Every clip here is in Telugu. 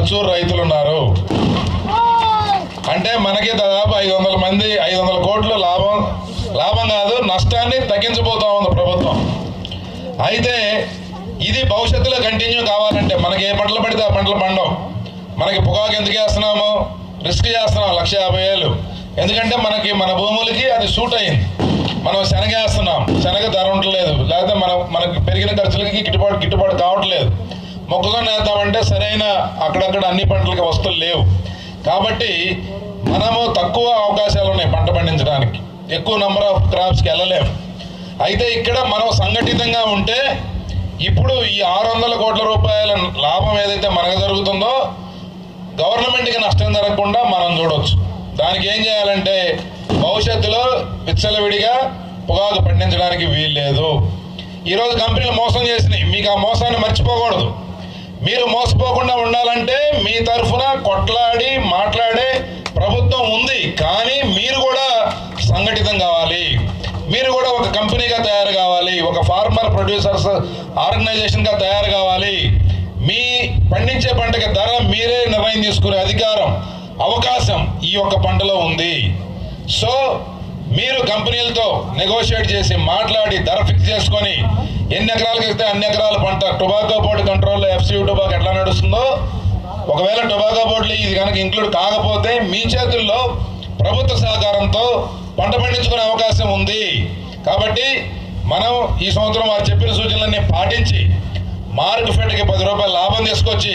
పర్చూరు రైతులు ఉన్నారు. అంటే మనకి దాదాపు ఐదు వందల మంది ఐదు వందల కోట్లు లాభం లాభం కాదు నష్టాన్ని తగ్గించబోతా ఉంది ప్రభుత్వం. అయితే ఇది భవిష్యత్తులో కంటిన్యూ కావాలంటే మనకి ఏ పంటలు పడితే ఆ పంటలు పండవు మనకి పొగాకు ఎందుకు వేస్తున్నాము? రిస్క్ చేస్తున్నాం లక్ష యాభై ఎందుకంటే మనకి మన భూములకి అది సూట్ అయింది. మనం శనగ వేస్తున్నాం శనగ ధర ఉండలేదు. లేకపోతే మనం మనకి పెరిగిన ఖర్చులకి గిట్టుబాటు గిట్టుబాటు కావట్లేదు. మొక్కజొన్న వేద్దామంటే సరైన అక్కడక్కడ అన్ని పంటలకి వస్తువులు లేవు. కాబట్టి మనము తక్కువ అవకాశాలు ఉన్నాయి పంట పండించడానికి. ఎక్కువ నెంబర్ ఆఫ్ క్రాప్స్కి వెళ్ళలేము. అయితే ఇక్కడ మనం సంఘటితంగా ఉంటే ఇప్పుడు ఈ ఆరు వందల కోట్ల రూపాయల లాభం ఏదైతే మనకు జరుగుతుందో గవర్నమెంట్కి నష్టం జరగకుండా మనం చూడవచ్చు దానికి ఏం చేయాలంటే భవిష్యత్తులో విచ్చలవిడిగా పొగాకు పండించడానికి వీల్లేదు. ఈరోజు కంపెనీలు మోసం చేసినాయి మీకు ఆ మోసాన్ని మర్చిపోకూడదు. మీరు మోసపోకుండా ఉండాలంటే మీ తరఫున కొట్లాడి మాట్లాడే ప్రభుత్వం ఉంది. కానీ మీరు కూడా సంఘటితం కావాలి. మీరు కూడా ఒక కంపెనీగా తయారు కావాలి. ఒక ఫార్మర్ ప్రొడ్యూసర్స్ ఆర్గనైజేషన్గా తయారు కావాలి. మీ పండించే పంటకి ధర మీరే నిర్ణయం తీసుకునే అధికారం అవకాశం ఈ యొక్క పంటలో ఉంది. సో మీరు కంపెనీలతో నెగోషియేట్ చేసి మాట్లాడి ధర ఫిక్స్ చేసుకొని ఎన్ని ఎకరాలకు ఇస్తే అన్ని ఎకరాల పంట? టొబాకో బోర్డు కంట్రోల్లో ఎఫ్సీ టొబాకో ఎట్లా నడుస్తుందో? ఒకవేళ టొబాకో బోర్డులు ఇది కనుక ఇంక్లూడ్ కాకపోతే మీ చేతుల్లో ప్రభుత్వ సహకారంతో పంట పండించుకునే అవకాశం ఉంది. కాబట్టి మనం ఈ సంవత్సరం వారు చెప్పిన సూచనలన్నీ పాటించి మార్కు ఫెడ్కి పది రూపాయల లాభం తీసుకొచ్చి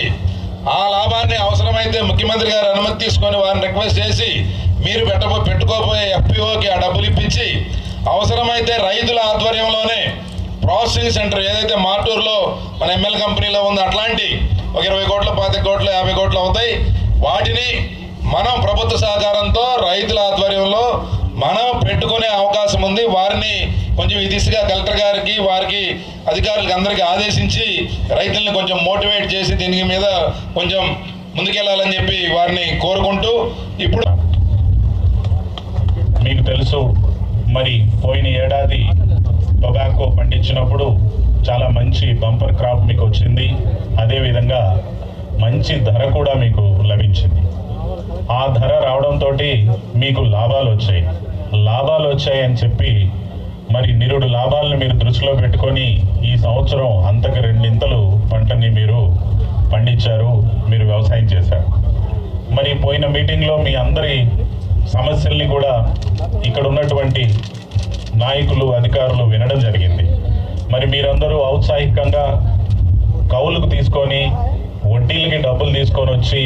ఆ లాభాన్ని అవసరమైతే ముఖ్యమంత్రి గారు అనుమతి తీసుకొని వారిని రిక్వెస్ట్ చేసి మీరు పెట్టబో పెట్టుకోబోయే ఎఫ్పిఓకి ఆ డబ్బులు ఇప్పించి అవసరమైతే రైతుల ఆధ్వర్యంలోనే ప్రాసెసింగ్ సెంటర్ ఏదైతే మాటూరులో మన ఎంఎల్ కంపెనీలో ఉందో అట్లాంటి ఒక ఇరవై కోట్ల పాతిక కోట్లు యాభై కోట్లు అవుతాయి. వాటిని మనం ప్రభుత్వ సహకారంతో రైతుల ఆధ్వర్యంలో మనం పెట్టుకునే అవకాశం ఉంది. వారిని కొంచెం ఈ దిశగా కలెక్టర్ గారికి వారికి అధికారులకు అందరికీ ఆదేశించి రైతుల్ని కొంచెం మోటివేట్ చేసి దీని మీద కొంచెం ముందుకెళ్ళాలని చెప్పి వారిని కోరుకుంటూ ఇప్పుడు మీకు తెలుసు మరి పోయిన ఏడాది టొబాకో ఇచ్చినప్పుడు చాలా మంచి బంపర్ క్రాప్ మీకు వచ్చింది. అదేవిధంగా మంచి ధర కూడా మీకు లభించింది. ఆ ధర రావడంతో మీకు లాభాలు వచ్చాయి. లాభాలు వచ్చాయని చెప్పి మరి నిరుడు లాభాలను మీరు దృష్టిలో పెట్టుకొని ఈ సంవత్సరం అంతకు రెండింతలు పంటని మీరు పండించారు మీరు వ్యవసాయం చేశారు. మరి పోయిన మీటింగ్లో మీ అందరి సమస్యల్ని కూడా ఇక్కడ ఉన్నటువంటి నాయకులు అధికారులు వినడం జరిగింది. మరి మీరందరూ ఔత్సాహికంగా కౌలుకు తీసుకొని వడ్డీలకి డబ్బులు తీసుకొని వచ్చి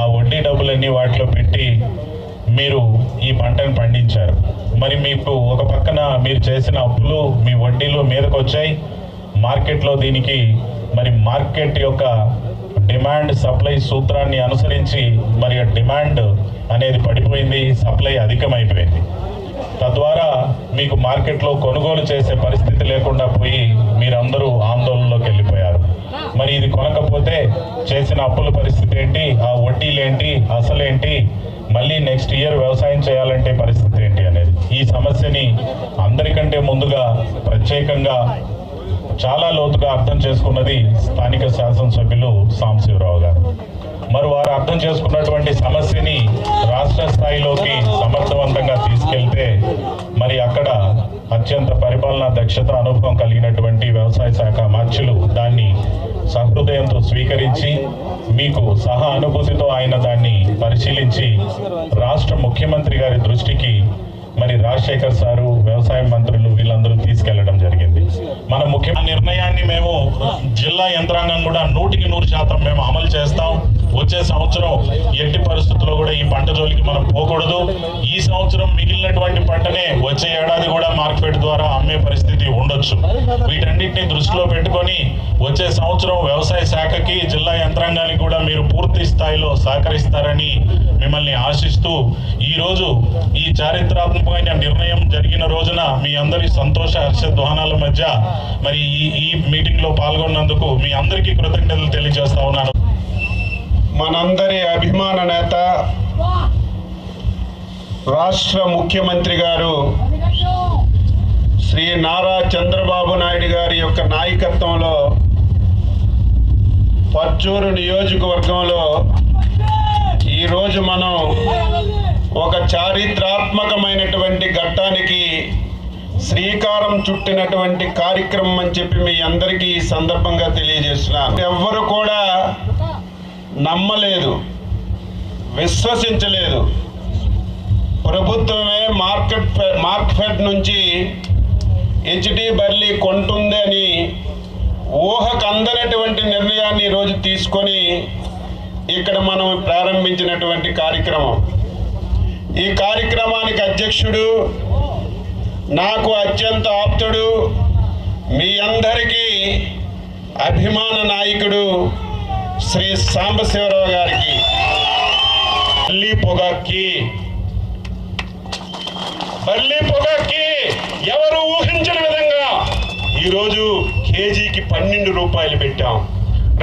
ఆ వడ్డీ డబ్బులన్నీ వాటిలో పెట్టి మీరు ఈ పంటను పండించారు. మరి మీకు ఒక పక్కన మీరు చేసిన అప్పులు మీ వడ్డీలు మీదకు వచ్చాయి మార్కెట్లో దీనికి మరి మార్కెట్ యొక్క డిమాండ్ సప్లై సూత్రాన్ని అనుసరించి మరి డిమాండ్ అనేది పడిపోయింది సప్లై అధికమైపోయింది. తద్వారా మీకు మార్కెట్లో కొనుగోలు చేసే పరిస్థితి లేకుండా పోయి మీరందరూ ఆందోళనలోకి వెళ్ళిపోయారు. మరి ఇది కొనకపోతే చేసిన అప్పుల పరిస్థితి ఏంటి? ఆ వడ్డీలేంటి అసలేంటి? మళ్ళీ నెక్స్ట్ ఇయర్ వ్యవసాయం చేయాలంటే పరిస్థితి ఏంటి అనేది. ఈ సమస్యని అందరికంటే ముందుగా ప్రత్యేకంగా చాలా లోతుగా అర్థం చేసుకున్నది స్థానిక శాసనసభ్యులు సాంబశివరావు గారు. మరి వారు అర్థం చేసుకున్నటువంటి సమస్యని రాష్ట్ర స్థాయిలోకి సమర్థవంతంగా తీసుకెళ్తే మరి అక్కడ అత్యంత పరిపాలనా దక్షత అనుభవం కలిగినటువంటి వ్యవసాయ శాఖ మంత్రులు దాన్ని సహృదయంతో స్వీకరించి మీకు సహా అనుభూతితో ఆయన దాన్ని పరిశీలించి రాష్ట్ర ముఖ్యమంత్రి గారి దృష్టికి మరి రాజశేఖర్ సారు వ్యవసాయ మంత్రులు వీళ్ళందరూ తీసుకెళ్ళడం జరిగింది. మన ముఖ్య నిర్ణయాన్ని మేము జిల్లా యంత్రాంగం కూడా నూటికి నూరు శాతం మేము అమలు చేస్తాం. వచ్చే సంవత్సరం ఎట్టి పరిస్థితుల్లో కూడా ఈ పంట జోలికి మనం పోకూడదు. ఈ సంవత్సరం మిగిలినటువంటి పంటనే వచ్చే ఏడాది కూడా మార్కెట్ ద్వారా అమ్మే పరిస్థితి ఉండొచ్చు. వీటన్నిటిని దృష్టిలో పెట్టుకొని వచ్చే సంవత్సరం వ్యవసాయ శాఖకి జిల్లా యంత్రాంగానికి కూడా మీరు పూర్తి స్థాయిలో సహకరిస్తారని మిమ్మల్ని ఆశిస్తూ ఈ రోజు ఈ చారిత్రాత్మకమైన నిర్ణయం జరిగిన రోజున మీ అందరి సంతోష హర్షధ్వానాల మధ్య మరి ఈ ఈ మీటింగ్లో పాల్గొన్నందుకు మీ అందరికీ కృతజ్ఞతలు తెలియజేస్తా ఉన్నాను. మనందరి అభిమాన నేత రాష్ట్ర ముఖ్యమంత్రి గారు శ్రీ నారా చంద్రబాబు నాయుడు గారి యొక్క నాయకత్వంలో పర్చూరు నియోజకవర్గంలో ఈరోజు మనం ఒక చారిత్రాత్మకమైనటువంటి ఘట్టానికి శ్రీకారం చుట్టినటువంటి కార్యక్రమం అని చెప్పి మీ అందరికీ ఈ సందర్భంగా తెలియజేస్తున్నాను. ఎవ్వరు కూడా నమ్మలేదు విశ్వసించలేదు. ప్రభుత్వమే మార్కెట్ ఫె- మార్క్ఫెడ్ నుంచి హెచ్డి బర్లీ కొంటుంది అని ఊహకు అందనటువంటి నిర్ణయాన్ని ఈరోజు తీసుకొని ఇక్కడ మనం ప్రారంభించినటువంటి కార్యక్రమం. ఈ కార్యక్రమానికి అధ్యక్షుడు నాకు అత్యంత ఆప్తుడు మీ అందరికీ అభిమాన నాయకుడు శ్రీ సాంబశివరావు గారికి బల్లి పొగాకి బల్లి పొగాకి ఎవరు ఊహించిన విధంగా ఈరోజు కేజీకి పన్నెండు రూపాయలు పెట్టాం.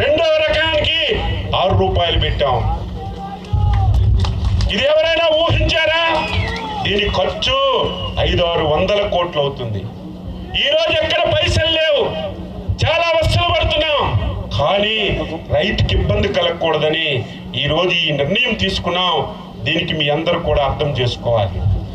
రెండవ రకానికి ఆరు రూపాయలు పెట్టాం. ఇది ఎవరైనా ఊహించారా? దీని ఖర్చు ఐదు ఆరు వందల కోట్లు అవుతుంది. ఈరోజు ఎక్కడ పైసలు లేవు. కానీ రైతుకి ఇబ్బంది కలగకూడదని ఈరోజు ఈ నిర్ణయం తీసుకున్నాం. దీనికి మీ అందరూ కూడా అర్థం చేసుకోవాలి.